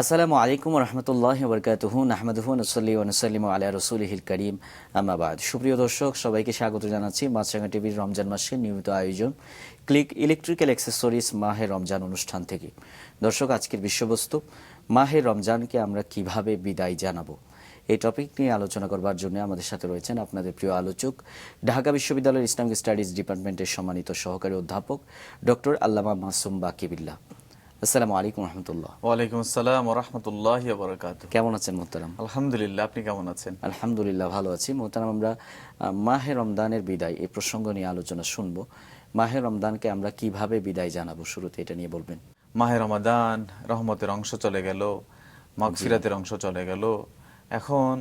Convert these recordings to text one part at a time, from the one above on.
আসসালামু আলাইকুম রহমতুল্লাহ বরকাতুহু, নাহমাদুহু নসল্লি ওনসাল্লিম আলা রসুলহিল করিম আমাবাদ সুপ্রিয় দর্শক, সবাইকে স্বাগত জানাচ্ছি মাছরাঙ্গা টিভির রমজান মাসের নিয়মিত আয়োজন, ক্লিক ইলেকট্রিক্যাল অ্যাক্সেসরিজ মাহে রমজান অনুষ্ঠান থেকে। দর্শক, আজকের বিষয়বস্তু মাহে রমজানকে আমরা কীভাবে বিদায় জানাব? এই টপিক নিয়ে আলোচনা করবার জন্য আমাদের সাথে রয়েছেন আপনাদের প্রিয় আলোচক, ঢাকা বিশ্ববিদ্যালয়ের ইসলামিক স্টাডিজ ডিপার্টমেন্টের সম্মানিত সহকারী অধ্যাপক ডক্টর আল্লামা মাসুম বাকিবিল্লাহ। আসসালামু আলাইকুম রহমতুল্লাহ। ওয়ালাইকুম আসসালাম রহমতুল্লাহ বরকাত কেমন আছেন মোহতারাম? আলহামদুলিল্লাহ আপনি কেমন আছেন? আলহামদুলিল্লাহ ভালো আছি। মোহতারাম আমরা মাহে রমদানের বিদায় এই প্রসঙ্গ নিয়ে আলোচনা শুনব। মাহে রমদানকে আমরা কীভাবে বিদায় জানাব? শুরুতে এটা নিয়ে বলবেন। মাহে রমাদান রহমতের অংশ চলে গেল মাগফিরাতের অংশ চলে গেল। এখন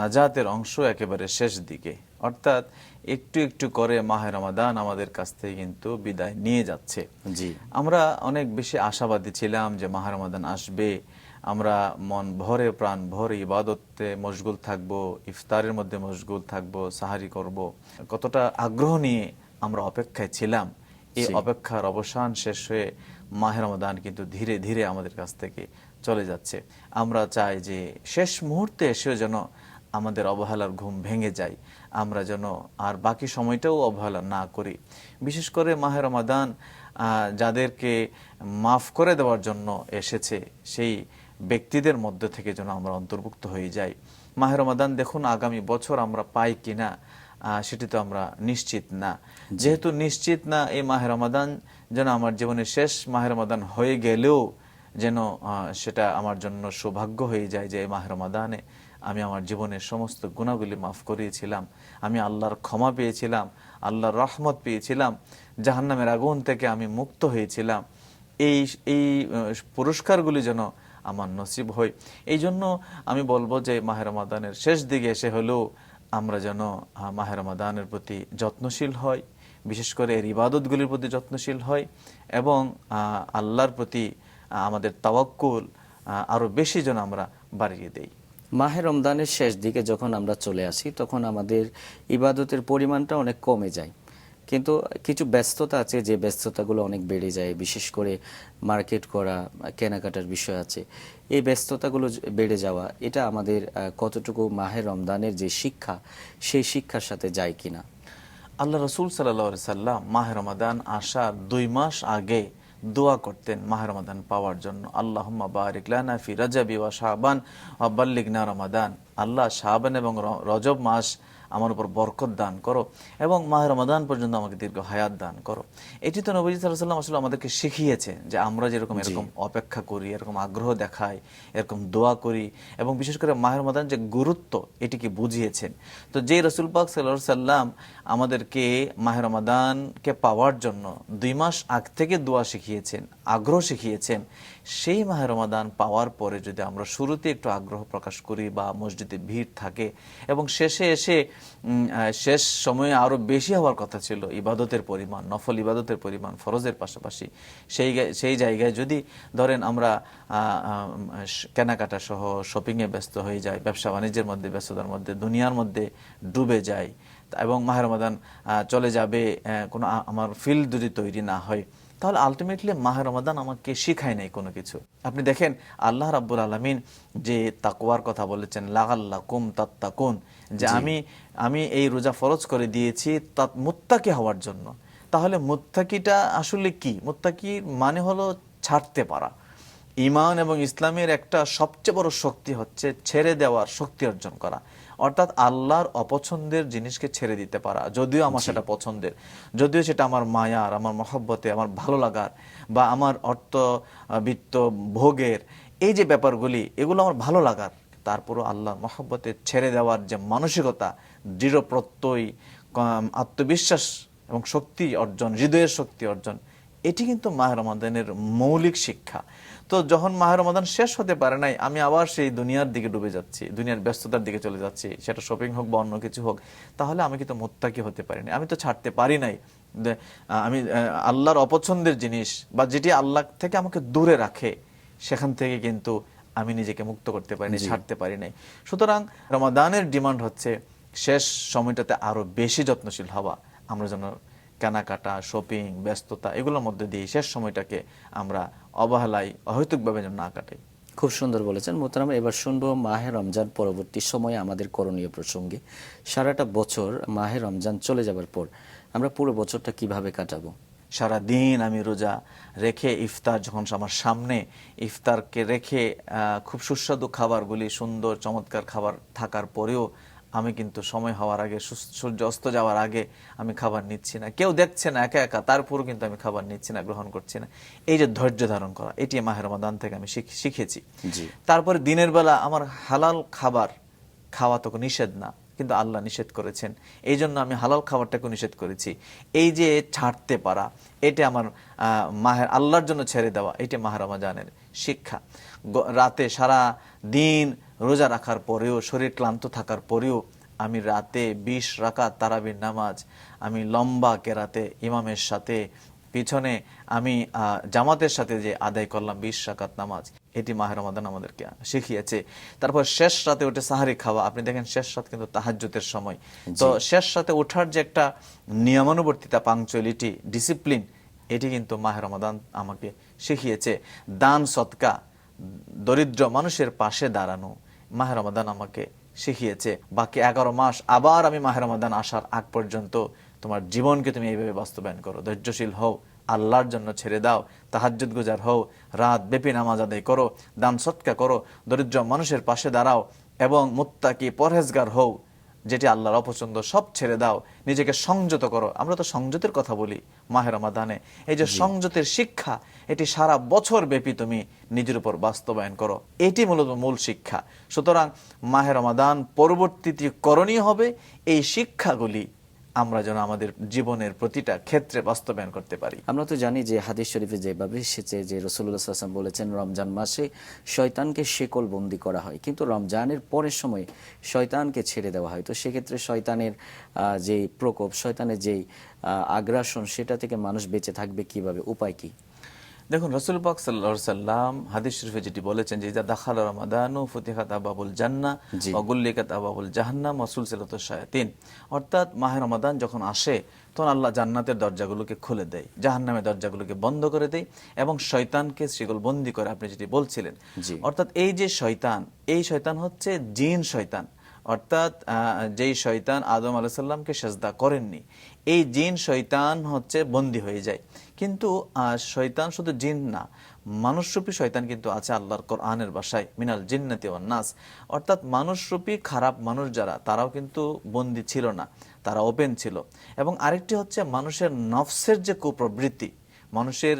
নাজাতের অংশ একেবারে শেষ দিকে। অর্থাৎ একটু একটু করে মাহে রমাদান আমাদের কাছ থেকে কিন্তু বিদায় নিয়ে যাচ্ছে। জি। আমরা অনেক বেশি আশাবাদী ছিলাম যে মাহে রমাদান আসবে। আমরা মন ভরে প্রাণ ভরে ইবাদতে মশগুল থাকব ইফতারের মধ্যে মশগুল থাকব সাহারি করব। কতটা আগ্রহ নিয়ে আমরা অপেক্ষায় ছিলাম। এই অপেক্ষার অবসান শেষ হয়ে মাহে রমাদান কিন্তু ধীরে ধীরে আমাদের কাছ থেকে চলে যাচ্ছে। আমরা চাই যে শেষ মুহূর্তে এসেও যেন আমাদের অবহেলার ঘুম ভেঙে যায়। আমরা যেন আর বাকি সময়টাও অবহেলা না করি। বিশেষ করে মাহের রমাদান যাদেরকে মাফ করে দেওয়ার জন্য এসেছে সেই ব্যক্তিদের মধ্য থেকে যেন আমরা অন্তর্ভুক্ত হয়ে যাই। মাহে রমাদান দেখুন আগামী বছর আমরা পাই কিনা সেটি তো আমরা নিশ্চিত না। যেহেতু নিশ্চিত না এই মাহে রমাদান যেন আমার জীবনের শেষ মাহে রমাদান হয়ে গেলেও যেন সেটা আমার জন্য সৌভাগ্য হয়ে যায় যে এই মাহে রমাদানে আমি আমার জীবনের সমস্ত গুণাগুলি মাফ করিয়েছিলাম। আমি আল্লাহর ক্ষমা পেয়েছিলাম আল্লাহর রহমত পেয়েছিলাম জাহান্নামের আগুন থেকে আমি মুক্ত হয়েছিলাম। এই এই পুরস্কারগুলি যেন আমার নসিব হয়। এই জন্য আমি বলব যে মাহের রমাদানের শেষ দিকে এসে হলেও আমরা যেন আহ, মাহে রমাদানের প্রতি যত্নশীল হই বিশেষ করে এর ইবাদতগুলির প্রতি যত্নশীল হই এবং আল্লাহর প্রতি আমাদের তাওয়াক্কুল আরও বেশি যেন আমরা বাড়িয়ে দেই। মাহে রমদানের শেষ দিকে যখন আমরা চলে আসি, তখন আমাদের ইবাদতের পরিমাণটা অনেক কমে যায়। কিন্তু কিছু ব্যস্ততা আছে, যে ব্যস্ততাগুলো অনেক বেড়ে যায়, বিশেষ করে মার্কেট করা, কেনাকাটার বিষয় আছে। এই ব্যস্ততাগুলো বেড়ে যাওয়া, এটা আমাদের কতটুকু মাহে রমদানের যে শিক্ষা, সেই শিক্ষার সাথে যায় কিনা? আল্লাহ রসুল সাল্লাহ সাল্লাম মাহে রমাদান আসার দুই মাস আগে দোয়া করতেন মাহরমাদান পাওয়ার জন্য। আল্লাহ বারিক রজাবি ওয়া শাহবান ওয়া রমাদান। আল্লাহ শাহবান এবং রজব মাস আমার উপর বরকত দান করো এবং মাহে রমাদান পর্যন্ত আমাকে দীর্ঘ হায়াত দান করো। এটি তো নবী সাল্লাম আসলে আমাদেরকে শিখিয়েছেন যে আমরা যেরকম এরকম অপেক্ষা করি এরকম আগ্রহ দেখাই এরকম দোয়া করি এবং বিশেষ করে মাহের রমাদান যে গুরুত্ব এটিকে বুঝিয়েছেন। তো যে রসুল পাক সাল্লাহ সাল্লাম আমাদেরকে মাহের রমাদানকে পাওয়ার জন্য দুই মাস আগ থেকে দোয়া শিখিয়েছেন আগ্রহ শিখিয়েছেন সেই মাহের রমাদান পাওয়ার পরে যদি আমরা শুরুতে একটু আগ্রহ প্রকাশ করি বা মসজিদে ভিড় থাকে এবং শেষে এসে শেষ সময়ে আরও বেশি হওয়ার কথা ছিল, ইবাদতের পরিমাণ, নফল ইবাদতের পরিমাণ ফরজের পাশাপাশি সেই সেই জায়গায় যদি ধরেন আমরা কেনাকাটা সহ শপিংয়ে ব্যস্ত হয়ে যাই, ব্যবসা বাণিজ্যের মধ্যে ব্যস্ততার মধ্যে, দুনিয়ার মধ্যে ডুবে তা- এবং মাহের চলে যাবে কোনো আমার ফিল্ড যদি তৈরি না হয় তাহলে আলটিমেটলি মাহের রমাদান আমাকে শিখায় নাই কোনো কিছু। আপনি দেখেন আল্লাহ রাব্বুল আলমিন যে তাকুয়ার কথা বলেছেন লাগাল্লা কুম তাত্তাকুন যে আমি আমি এই রোজা ফরজ করে দিয়েছি তাত মুত্তাকি হওয়ার জন্য। তাহলে মুত্তাকিটা আসলে কি? মুত্তাকির মানে হলো ছাড়তে পারা। ইমান এবং ইসলামের একটা সবচেয়ে বড় শক্তি হচ্ছে ছেড়ে দেওয়ার শক্তি অর্জন করা। অর্থাৎ আল্লাহর অপছন্দের জিনিসকে ছেড়ে দিতে পারা। যদিও আমার সেটা পছন্দের যদিও সেটা আমার মায়ার আমার মহব্বতে আমার ভালো লাগার বা আমার অর্থ বিত্ত ভোগের এই যে ব্যাপারগুলি এগুলো আমার ভালো লাগার তারপরও আল্লাহর মহব্বতে ছেড়ে দেওয়ার যে মানসিকতা দৃঢ় প্রত্যয় আত্মবিশ্বাস এবং শক্তি অর্জন হৃদয়ের শক্তি অর্জন এটি কিন্তু মাহের রমাদানের মৌলিক শিক্ষা। তো যখন মাহের রমাদান শেষ হতে পারে নাই আমি আবার সেই দুনিয়ার দিকে ডুবে যাচ্ছি দুনিয়ার ব্যস্ততার দিকে চলে যাচ্ছি সেটা শপিং হোক বা অন্য কিছু হোক তাহলে আমি কিন্তু মোত্তাকি হতে পারিনি আমি তো ছাড়তে পারি নাই। আমি আল্লাহর অপছন্দের জিনিস বা যেটি আল্লাহ থেকে আমাকে দূরে রাখে সেখান থেকে কিন্তু আমি নিজেকে মুক্ত করতে পারিনি ছাড়তে পারি নাই। সুতরাং রমাদানের ডিমান্ড হচ্ছে শেষ সময়টাতে আরও বেশি যত্নশীল হওয়া আমরা যেন কেনাকাটা শপিং ব্যস্ততা এগুলোর মধ্যে দিয়ে শেষ সময়টাকে আমরা অবহেলায় অহৈতুকভাবে যেন না কাটাই। খুব সুন্দর বলেছেন মোহতারাম। এবার শুনব মাহে রমজান পরবর্তী সময়ে আমাদের করণীয় প্রসঙ্গে। সারাটা বছর মাহে রমজান চলে যাবার পর আমরা পুরো বছরটা কীভাবে কাটাবো? সারা দিন আমি রোজা রেখে ইফতার যখন আমার সামনে ইফতারকে রেখে খুব সুস্বাদু খাবারগুলি সুন্দর চমৎকার খাবার থাকার পরেও আমি কিন্তু সময় হওয়ার আগে সূর্য অস্ত যাওয়ার আগে আমি খাবার নিচ্ছি না। কেউ দেখছে না একা একা তারপরও কিন্তু আমি খাবার নিচ্ছি না গ্রহণ করছি না। এই যে ধৈর্য ধারণ করা এটি মাহের রমাদান থেকে আমি শিখ- শিখেছি। জি। তারপরে দিনের বেলা আমার হালাল খাবার খাওয়া তো নিষেধ না কিন্তু আল্লাহ নিষেধ করেছেন। এই জন্য আমি হালাল খাবারটাকে নিষেধ করেছি। এই যে ছাড়তে পারা এটা আমার মাহের আল্লাহর জন্য ছেড়ে দেওয়া এটা মাহের রমাজানের শিক্ষা। রাতে সারা দিন রোজা রাখার পরেও শরীর ক্লান্ত থাকার পরেও আমি রাতে বিশ রাকাত তারাবির নামাজ আমি লম্বা কেরাতে ইমামের সাথে পিছনে আমি জামাতের সাথে যে আদায় করলাম বিশ রাকাত নামাজ এটি মাহের রমাদান আমাদেরকে শিখিয়েছে। তারপর শেষ রাতে উঠে সাহারি খাওয়া আপনি দেখেন শেষ রাত কিন্তু তাহাজ্জুতের সময়। তো শেষ রাতে ওঠার যে একটা নিয়মানুবর্তিতা পাংচুয়ালিটি ডিসিপ্লিন এটি কিন্তু মাহের রমাদান আমাকে শিখিয়েছে। দান সৎকা দরিদ্র মানুষের পাশে দাঁড়ানো মাহের রমাদান আমাকে শিখিয়েছে। বাকি এগারো মাস আবার আমি মাহের রমাদান আসার আগ পর্যন্ত তোমার জীবনকে তুমি এইভাবে বাস্তবায়ন করো। ধৈর্যশীল হও, আল্লাহর জন্য ছেড়ে দাও, তাহাজ্জুদ গুজার হও, রাত ব্যাপী নামাজ আদায় করো, দান সৎকা করো, দরিদ্র মানুষের পাশে দাঁড়াও এবং মুত্তাকি পরহেজগার হও। যেটি আল্লাহর অপছন্দ সব ছেড়ে দাও নিজেকে সংযত করো। আমরা তো সংযতের কথা বলি মাহের রমাদানে। এই যে সংযতের শিক্ষা এটি সারা বছর ব্যাপী তুমি নিজের উপর বাস্তবায়ন করো। এটি মূলত মূল শিক্ষা। সুতরাং মাহের রমাদান পরবর্তীতে করণীয় হবে এই শিক্ষাগুলি আমরা যেন আমাদের জীবনের প্রতিটা ক্ষেত্রে বাস্তবায়ন করতে পারি। আমরা তো জানি যে হাদিস শরীফে যেভাবে এসেছে যে রসুল্লাহ আসলাম বলেছেন, রমজান মাসে শয়তানকে শেকল বন্দি করা হয়। কিন্তু রমজানের পরের সময় শয়তানকে ছেড়ে দেওয়া হয়। তো সেক্ষেত্রে শয়তানের যে প্রকোপ, শয়তানের যেই আগ্রাসন, সেটা থেকে মানুষ বেঁচে থাকবে কীভাবে? উপায় কি? দেখুন রসুল পাক সাল্লাহ সাল্লাম হাদিস শরীফে যেটি বলেছেন যে ইজা দাখাল রমাদানু ফুতিহাত আবাবুল জান্না। অগুল্লিকাত আবাবুল জাহান্নাম ওয়াসুল সিলাত শায়াতিন। অর্থাৎ মাহে রমাদান যখন আসে তখন আল্লাহ জান্নাতের দরজাগুলোকে খুলে দেয় জাহান্নামের দরজাগুলোকে বন্ধ করে দেয় এবং শয়তানকে সেগুলো বন্দি করে আপনি যেটি বলছিলেন। অর্থাৎ এই যে শয়তান এই শয়তান হচ্ছে জিন শয়তান। অর্থাৎ যেই শয়তান আদম আলাইসাল্লামকে সেজদা করেননি, এই জিন শয়তান হচ্ছে বন্দী হয়ে যায়। কিন্তু শয়তান শুধু জিন না, মানুষরূপী শয়তান কিন্তু আছে আল্লাহর কোরআনের বাসায়, মিনাল জিন্নাতি নাস। অর্থাৎ, মানুষরূপী খারাপ মানুষ যারা, তারাও কিন্তু বন্দী ছিল না, তারা ওপেন ছিল। এবং আরেকটি হচ্ছে, মানুষের নফসের যে কুপ্রবৃত্তি, মানুষের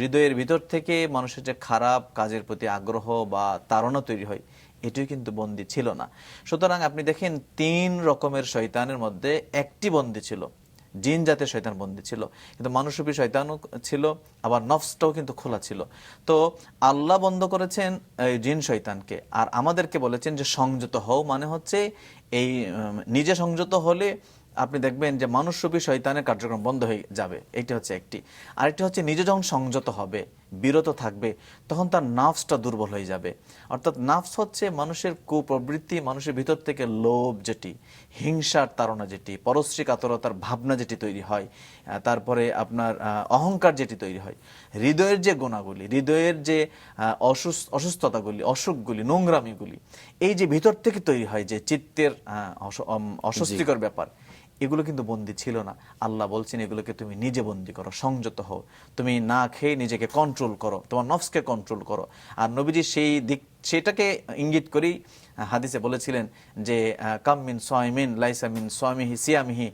হৃদয়ের ভিতর থেকে মানুষের যে খারাপ কাজের প্রতি আগ্রহ বা তাড়না তৈরি হয় এটিও কিন্তু বন্দি ছিল না। সুতরাং আপনি দেখেন, তিন রকমের শৈতানের মধ্যে একটি বন্দি ছিল। জিন জাতের শৈতান বন্দী ছিল। কিন্তু মানুষরূপী শৈতানও ছিল, আবার নফসটাও কিন্তু খোলা ছিল। তো আল্লাহ বন্ধ করেছেন এই জিন শৈতানকে আর আমাদেরকে বলেছেন যে সংযত হও মানে হচ্ছে এই নিজে সংযত হলে আপনি দেখবেন যে মানুষরূপী শয়তানের কার্যক্রম বন্ধ হয়ে যাবে। এটি হচ্ছে একটি। আরেকটি হচ্ছে নিজে যখন সংযত হবে বিরত থাকবে তখন তার নাফসটা দুর্বল হয়ে যাবে। অর্থাৎ নাফস হচ্ছে মানুষের কুপ্রবৃত্তি মানুষের ভিতর থেকে লোভ যেটি হিংসার তাড়না যেটি পরশ্রী কাতরতার ভাবনা যেটি তৈরি হয় তারপরে আপনার অহংকার যেটি তৈরি হয়। হৃদয়ের যে গোনাগুলি হৃদয়ের যে অসুস্থতাগুলি অসুখগুলি নোংরামিগুলি এই যে ভিতর থেকে তৈরি হয় যে চিত্তের অস্বস্তিকর ব্যাপার এগুলো কিন্তু বন্দি ছিল না। আল্লাহ বলছেন, এগুলোকে তুমি নিজে বন্দি করো, সংযত হও। তুমি না খেয়ে নিজেকে কন্ট্রোল করো, তোমার নফসকে কন্ট্রোল করো। আর নবীজি সেই দিক, সেটাকে ইঙ্গিত করেই হাদিসে বলেছিলেন যে কাম মিন সয়মিন লাইসা মিন সয়মিহি সিয়ামিহি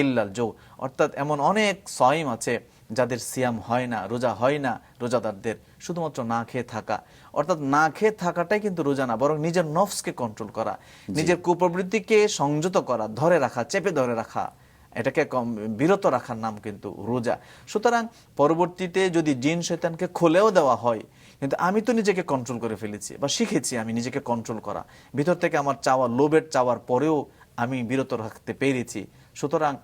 ইল্লাল জৌ। অর্থাৎ এমন অনেক সয়ম আছে যাদের সিয়াম হয় না রোজা হয় না রোজাদারদের শুধুমাত্র না খেয়ে থাকা। অর্থাৎ না খেয়ে থাকাটাই কিন্তু রোজা না বরং নিজের নফসকে কন্ট্রোল করা নিজের কুপ্রবৃত্তিকে সংযত করা ধরে রাখা চেপে ধরে রাখা এটাকে কম- বিরত রাখার নাম কিন্তু রোজা। সুতরাং পরবর্তীতে যদি জিন শৈতানকে খুলেও দেওয়া হয় কিন্তু আমি তো নিজেকে কন্ট্রোল করে ফেলেছি বা শিখেছি আমি নিজেকে কন্ট্রোল করা ভিতর থেকে আমার চাওয়া লোভের চাওয়ার পরেও আমি বিরত রাখতে পেরেছি। সুতরাং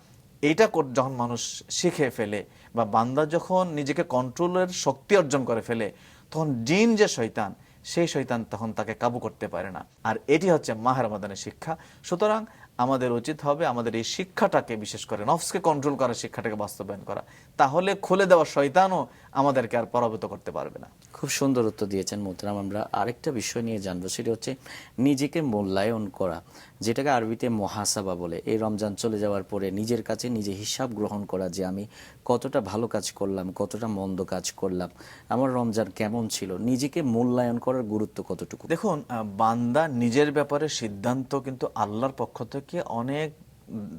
এইটা যখন মানুষ শিখে ফেলে বা বান্দা যখন নিজেকে কন্ট্রোলের শক্তি অর্জন করে ফেলে, তখন জিন যে শৈতান সেই শৈতান তখন তাকে কাবু করতে পারে না। আর এটি হচ্ছে মাহের রমাদানের শিক্ষা। সুতরাং আমাদের উচিত হবে আমাদের এই শিক্ষাটাকে বিশেষ করে নফসকে কন্ট্রোল করার শিক্ষাটাকে বাস্তবায়ন করা। তাহলে খুলে দেওয়া শয়তানও আমাদেরকে আর পরাভূত করতে পারবে না। খুব সুন্দর উত্তর দিয়েছেন মোহতারাম। আমরা আরেকটা বিষয় নিয়ে জানব সেটা হচ্ছে নিজেকে মূল্যায়ন করা যেটাকে আরবিতে মহাসাবা বলে। এই রমজান চলে যাওয়ার পরে নিজের কাছে নিজে হিসাব গ্রহণ করা যে আমি কতটা ভালো কাজ করলাম কতটা মন্দ কাজ করলাম আমার রমজান কেমন ছিল নিজেকে মূল্যায়ন করার গুরুত্ব কতটুকু? দেখুন বান্দা নিজের ব্যাপারে সিদ্ধান্ত কিন্তু আল্লাহর পক্ষ থেকে অনেক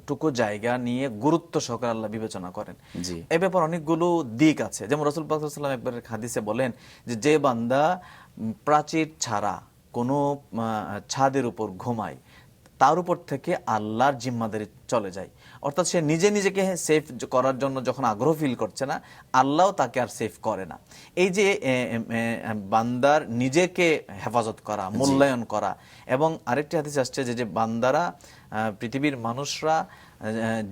টুকু জায়গা নিয়ে গুরুত্ব সহকারে আল্লাহ বিবেচনা করেন। জি। এ ব্যাপার অনেকগুলো দিক আছে। যেমন রসুল পাকাল্লাম একবার খাদিসে হাদিসে বলেন যে যে বান্দা প্রাচীর ছাড়া কোনো ছাদের উপর ঘুমায় তার উপর থেকে আল্লাহর জিম্মাদারি চলে যায়। অর্থাৎ সে নিজে নিজেকে সেফ করার জন্য যখন আগ্রহ ফিল করছে না আল্লাহ তাকে আর সেফ করে না। এই যে বান্দার নিজেকে হেফাজত করা মূল্যায়ন করা এবং আরেকটি হাতে আসছে যে যে বান্দারা পৃথিবীর মানুষরা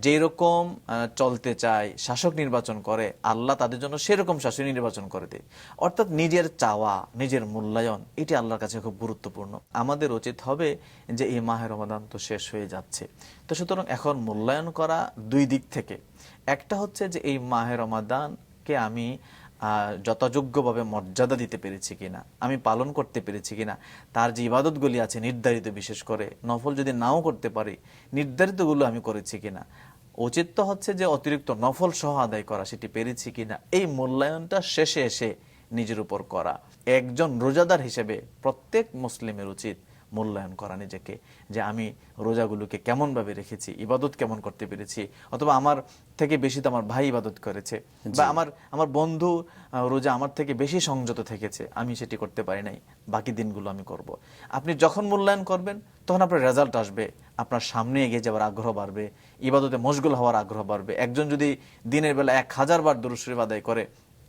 যেই রকম চলতে চায়, শাসক নির্বাচন করে, আল্লাহ তাদের জন্য সেরকম শাসক নির্বাচন করে দেয়। অর্থাৎ নিজের চাওয়া, নিজের মূল্যায়ন, এটি আল্লাহর কাছে খুব গুরুত্বপূর্ণ। আমাদের উচিত হবে যে এই মাহের রমাদান তো শেষ হয়ে যাচ্ছে। তো সুতরাং এখন মূল্যায়ন করা দুই দিক থেকে। একটা হচ্ছে যে এই মাহের রমাদানকে আমি যথাযোগ্যভাবে মর্যাদা দিতে পেরেছি কিনা, আমি পালন করতে পেরেছি কিনা, তার যে ইবাদতগুলি আছে নির্ধারিত বিশেষ করে, নফল যদি নাও করতে পারি, নির্ধারিতগুলো আমি করেছি কিনা। উচিত তো হচ্ছে যে অতিরিক্ত নফল সহ আদায় করা, সেটি পেরেছি কিনা, এই মূল্যায়নটা শেষে এসে নিজের উপর করা। একজন রোজাদার হিসেবে প্রত্যেক মুসলিমের উচিত মূল্যায়ন করা নিজেকে যে আমি রোজাগুলোকে কেমনভাবে রেখেছি ইবাদত কেমন করতে পেরেছি অথবা আমার থেকে বেশি তো আমার ভাই ইবাদত করেছে বা আমার আমার বন্ধু রোজা আমার থেকে বেশি সংযত থেকেছে আমি সেটি করতে পারি নাই বাকি দিনগুলো আমি করব। আপনি যখন মূল্যায়ন করবেন তখন আপনার রেজাল্ট আসবে আপনার সামনে এগিয়ে যাওয়ার আগ্রহ বাড়বে ইবাদতে মশগুল হওয়ার আগ্রহ বাড়বে। একজন যদি দিনের বেলা এক হাজার বার দুরুশরীফ আদায় করে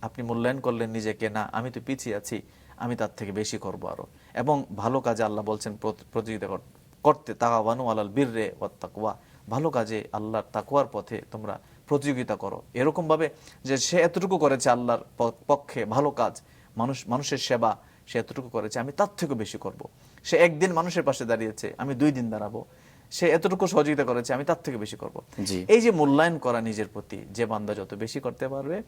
আপনি মূল্যায়ন করলেন নিজেকে না আমি তো পিছিয়ে আছি। আমি তার থেকে বেশি করব আরও। এবং ভালো কাজে আল্লাহ বলছেন প্রতিযোগিতা কর- করতে তাকাবানু আলাল বীররে ও তাকুয়া ভালো কাজে আল্লাহর তাকুয়ার পথে তোমরা প্রতিযোগিতা করো। এরকম ভাবে যে সে এতটুকু করেছে আল্লাহর পক্ষে ভালো কাজ মানুষ মানুষের সেবা সে এতটুকু করেছে আমি তার থেকে বেশি করব। সে একদিন মানুষের পাশে দাঁড়িয়েছে আমি দুই দিন দাঁড়াবো। সে এতটুকু সহযোগিতা করেছে আমি তার থেকে বেশি করব। এই যে মূল্যায়ন করা নিজের প্রতি যে বান্দা যত বেশি করতে পারবে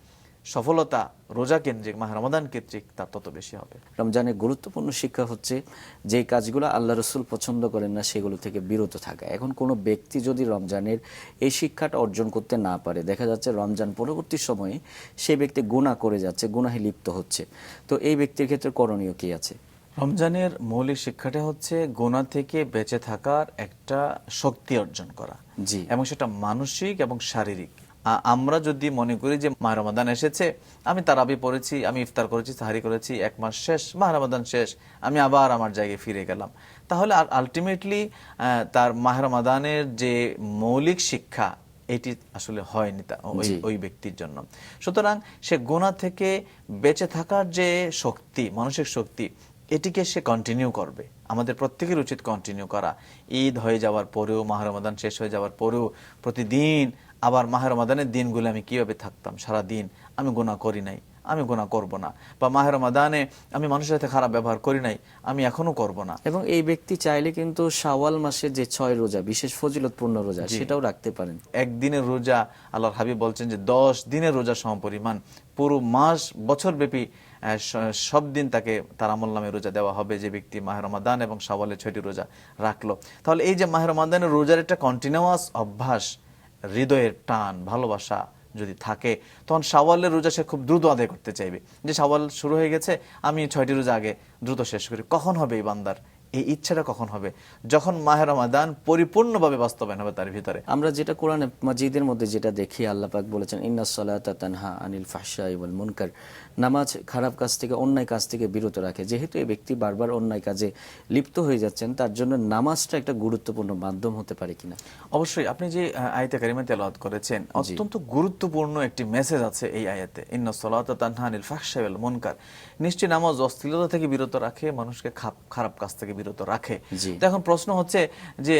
সফলতা রোজা কেন্দ্রিক মাহ রমাদান কেন্দ্রিক তার তত বেশি হবে। রমজানের গুরুত্বপূর্ণ শিক্ষা হচ্ছে যে কাজগুলো আল্লাহ রসুল পছন্দ করেন না সেগুলো থেকে বিরত থাকা। এখন কোনো ব্যক্তি যদি রমজানের এই শিক্ষাটা অর্জন করতে না পারে দেখা যাচ্ছে রমজান পরবর্তী সময়ে সে ব্যক্তি গুণা করে যাচ্ছে গুনাহে লিপ্ত হচ্ছে। তো এই ব্যক্তির ক্ষেত্রে করণীয় কি আছে? রমজানের মৌলিক শিক্ষাটা হচ্ছে গোনা থেকে বেঁচে থাকার একটা শক্তি অর্জন করা। জি। এবং সেটা মানসিক এবং শারীরিক। আমরা যদি মনে করি যে মাহ রমাদান এসেছে আমি তারাবি পড়েছি আমি ইফতার করেছি সাহারি করেছি এক মাস শেষ মাহ রমাদান শেষ আমি আবার আমার জায়গায় ফিরে গেলাম। তাহলে আর আলটিমেটলি তার মাহরমাদানের যে মৌলিক শিক্ষা এটি আসলে হয়নি তা- ওই ব্যক্তির জন্য। সুতরাং সে গোনা থেকে বেঁচে থাকার যে শক্তি মানসিক শক্তি এটিকে সে কন্টিনিউ করবে। আমাদের প্রত্যেকের উচিত কন্টিনিউ করা। ঈদ হয়ে যাওয়ার পরেও মাহরমাদান শেষ হয়ে যাওয়ার পরেও প্রতিদিন আবার মাহের রমাদানের দিনগুলো আমি কীভাবে থাকতাম? সারা দিন আমি গোনা করি নাই আমি গোনা করব না। বা মাহের রমাদানে আমি মানুষের সাথে খারাপ ব্যবহার করি নাই আমি এখনও করব না। এবং এই ব্যক্তি চাইলে কিন্তু শাওয়াল মাসের যে ছয় রোজা বিশেষ ফজিলতপূর্ণ রোজা সেটাও রাখতে পারেন। একদিনের রোজা আল্লাহর হাবিব বলছেন যে দশ দিনের রোজা সমপরিমাণ। পুরো মাস বছর ব্যাপী সব দিন তাকে তার আমল নামে রোজা দেওয়া হবে যে ব্যক্তি মাহের রমাদান এবং সাওয়ালের ছয়টি রোজা রাখল। তাহলে এই যে মাহের রমাদানের রোজার একটা কন্টিনিউয়াস অভ্যাস হৃদয়ের টান, ভালোবাসা যদি থাকে, তখন সাওয়ালের রোজা সে খুব দ্রুত আদায় করতে চাইবে। যে সাওয়াল শুরু হয়ে গেছে, আমি ছয়টি রোজা আগে দ্রুত শেষ করি। কখন হবে এই বান্দার এই ইচ্ছাটা কখন হবে? যখন মাহের রমাদান পরিপূর্ণভাবে বাস্তবায়ন হবে তার ভিতরে। আমরা যেটা কোরআনে মাজিদের মধ্যে যেটা দেখি আল্লাহ পাক বলেছেন ইন্না সলাতা তানহা আনিল ফাহশা ওয়াল মুনকার। নামাজ খারাপ কাজ থেকে অন্যায় কাজ থেকে বিরত রাখে। যেহেতু এই ব্যক্তি বারবার অন্যায় কাজে লিপ্ত হয়ে যাচ্ছেন তার জন্য নামাজটা একটা গুরুত্বপূর্ণ মাধ্যম হতে পারে কিনা? অবশ্যই আপনি যে আয়াতে কারিমা তেলাওয়াত করেছেন অত্যন্ত গুরুত্বপূর্ণ একটি মেসেজ আছে এই আয়াতে। ইন্না সলাতা তানহা আনিল ফাহশা ওয়াল মুনকার। নিশ্চয় নামাজ অশ্লীলতা থেকে বিরত রাখে মানুষকে খারাপ কাজ থেকে বিরত বিরত রাখে। তো এখন প্রশ্ন হচ্ছে যে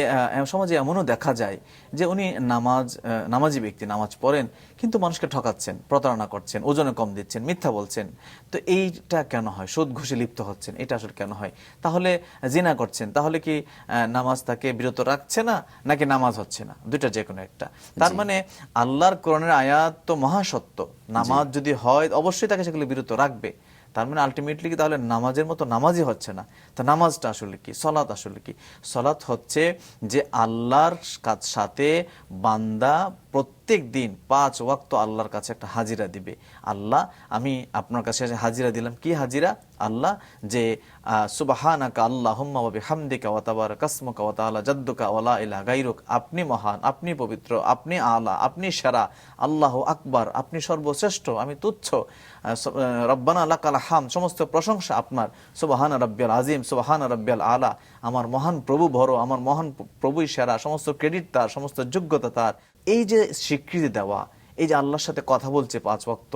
সমাজে এমনও দেখা যায় যে উনি নামাজ নামাজি ব্যক্তি নামাজ পড়েন কিন্তু মানুষকে ঠকাচ্ছেন প্রতারণা করছেন ওজনে কম দিচ্ছেন মিথ্যা বলছেন। তো এইটা কেন হয়? সুদ ঘুষে লিপ্ত হচ্ছেন এটা আসলে কেন হয়? তাহলে জিনা করছেন তাহলে কি আহ, নামাজ তাকে বিরত রাখছে না নাকি নামাজ হচ্ছে না? দুইটা যে কোনো একটা। তার মানে আল্লাহর কোরআনের আয়াত তো মহাসত্য। নামাজ যদি হয় অবশ্যই তাকে সেগুলো বিরত রাখবে। তার মানে আলটিমেটলি কি? তাহলে নামাজের মতো নামাজই হচ্ছে না। তা নামাজটা আসলে কি? সলাত আসলে কি? সলাৎ হচ্ছে যে আল্লাহর সাথে বান্দা প্রত্যেক দিন পাঁচ ওয়াক্ত আল্লাহর কাছে একটা হাজিরা দিবে। আল্লাহ, আমি আপনার কাছে হাজিরা দিলাম, কি হাজিরা? আল্লাহ, যে সুবাহানাকা আল্লাহুম্মা ওয়া বিহামদিকা ওয়া তাবারাকাসমুকা ওয়া তাআলা জাদ্দুকা ওয়া লা ইলাহা গায়রুক। আপনি মহান, আপনি পবিত্র, আপনি আলা, আপনি সেরা, আল্লাহ আকবার, আপনি সর্বশ্রেষ্ঠ, আমি তুচ্ছ। রব্বানা লাকাল হাম, সমস্ত প্রশংসা আপনার। সুবাহানা রাব্বিয়াল আজিম সুবাহানা রাব্বিয়াল আলা। আমার মহান প্রভু বড় আমার মহান প্রভুই সেরা, সমস্ত ক্রেডিট তার, সমস্ত যোগ্যতা তার। এই যে স্বীকৃতি দেওয়া, এই যে আল্লাহর সাথে কথা বলছে পাঁচ ওয়াক্ত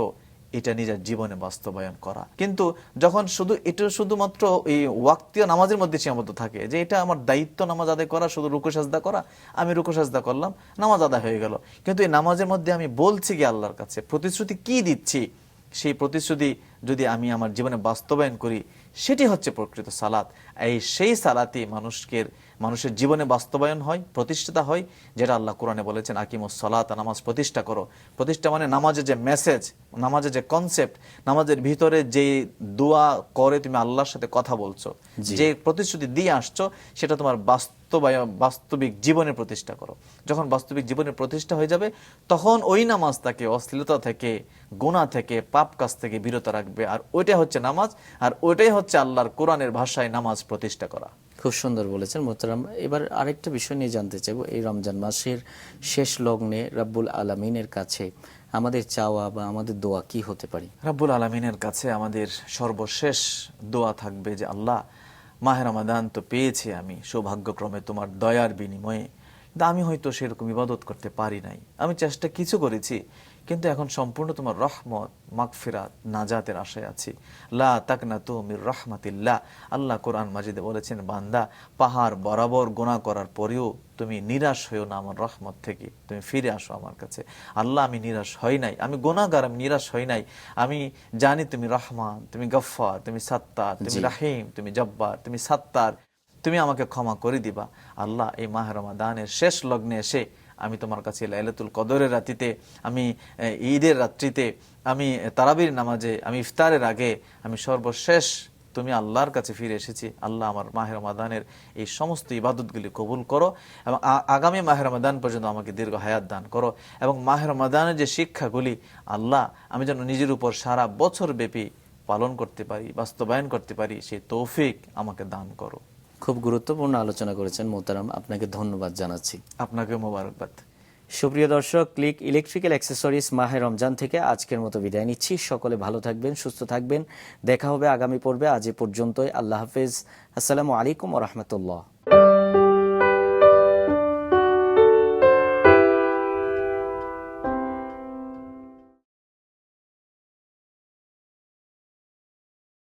এটা নিজের জীবনে বাস্তবায়ন করা। কিন্তু যখন শুধু, এটা শুধুমাত্র এই ওয়াক্তীয় নামাজের মধ্যে সীমাবদ্ধ থাকে, যে এটা আমার দায়িত্ব নামাজ আদায় করা, শুধু রুকু সাজদা করা, আমি রুকু সাজদা করলাম, নামাজ আদায় হয়ে গেল। কিন্তু এই নামাজের মধ্যে আমি বলছি কি আল্লাহর কাছে, প্রতিশ্রুতি কি দিচ্ছি? সেই প্রতিশ্রুতি যদি আমি আমার জীবনে বাস্তবায়ন করি সেটি হচ্ছে প্রকৃত সালাত। এই সেই সালাতই মানুষকে মানুষের জীবনে বাস্তবায়ন হয় প্রতিষ্ঠিতা হয় যেটা আল্লাহ কোরআনে বলেছেন আকিম সালাত নামাজ প্রতিষ্ঠা করো। প্রতিষ্ঠা মানে নামাজের যে মেসেজ নামাজের যে কনসেপ্ট নামাজের ভিতরে যে দোয়া করে তুমি আল্লাহর সাথে কথা বলছো যে প্রতিশ্রুতি দিয়ে আসছো সেটা তোমার বাস্তবায়ন বাস্তবিক জীবনে প্রতিষ্ঠা করো। যখন বাস্তবিক জীবনে প্রতিষ্ঠা হয়ে যাবে তখন ওই নামাজ তাকে অশ্লীলতা থেকে গুণা থেকে পাপ কাজ থেকে বিরত রাখবে। আর ওইটাই হচ্ছে নামাজ আর ওইটাই হচ্ছে আল্লাহর কোরআনের ভাষায় নামাজ প্রতিষ্ঠা করা। খুব সুন্দর বলেছেন মোহতারাম। এবার আরেকটা বিষয় নিয়ে জানতে চাইব। এই রমজান মাসের শেষ লগ্নে রাব্বুল আলামিনের কাছে আমাদের চাওয়া বা আমাদের দোয়া কি হতে পারে? রাব্বুল আলমিনের কাছে আমাদের সর্বশেষ দোয়া থাকবে যে আল্লাহ মাহের রমাদান তো পেয়েছি আমি, সৌভাগ্যক্রমে তোমার দয়ার বিনিময়ে। কিন্তু আমি হয়তো সেরকম ইবাদত করতে পারি নাই। আমি চেষ্টা কিছু করেছি কিন্তু এখন সম্পূর্ণ তোমার রহমত মাগফিরাত নাজাতের আশায় আছি। লা তাকনা তুমির রহমাতিল্লাহ। আল্লাহ কোরআন মাজিদে বলেছেন বান্দা পাহাড় বরাবর গোনা করার পরেও তুমি নিরাশ হয়েও না আমার রহমত থেকে। তুমি ফিরে আসো আমার কাছে। আল্লাহ আমি নিরাশ হই নাই। আমি গোনাগার আমি নিরাশ হই নাই। আমি জানি তুমি রহমান তুমি গফফার তুমি সাত্তার তুমি রাহিম তুমি জব্বার তুমি সাত্তার। তুমি আমাকে ক্ষমা করে দিবা। আল্লাহ এই মাহ রমাদানের শেষ লগ্নে এসে আমি তোমার কাছে লাইলাতুল কদরের রাতিতে আমি ঈদের রাত্রিতে, আমি তারাবির নামাজে, আমি ইফতারের আগে, আমি সর্বশেষ তুমি আল্লাহর কাছে ফিরে এসেছি। আল্লাহ আমার মাহের রমাদানের এই সমস্ত ইবাদতগুলি কবুল করো এবং আগামী মাহের রমাদান পর্যন্ত আমাকে দীর্ঘ হায়াত দান করো এবং মাহের রমাদানের যে শিক্ষাগুলি, আল্লাহ, আমি যেন নিজের উপর সারা বছর ব্যাপী পালন করতে পারি, বাস্তবায়ন করতে পারি, সেই তৌফিক আমাকে দান করো। খুব গুরুত্বপূর্ণ আলোচনা করেছেন মোতারাম আপনাকে ধন্যবাদ জানাচ্ছি। আপনাকে মোবারকবাদ। সুপ্রিয় দর্শক ক্লিক ইলেকট্রিক্যাল অ্যাক্সেসরিজ মাহে রমজান থেকে আজকের মতো বিদায় নিচ্ছি। সকলে ভালো থাকবেন সুস্থ থাকবেন। দেখা হবে আগামী পর্বে। আজ এ পর্যন্তই। আল্লাহ হাফেজ। আসসালামু আলাইকুম রহমতুল্লাহ।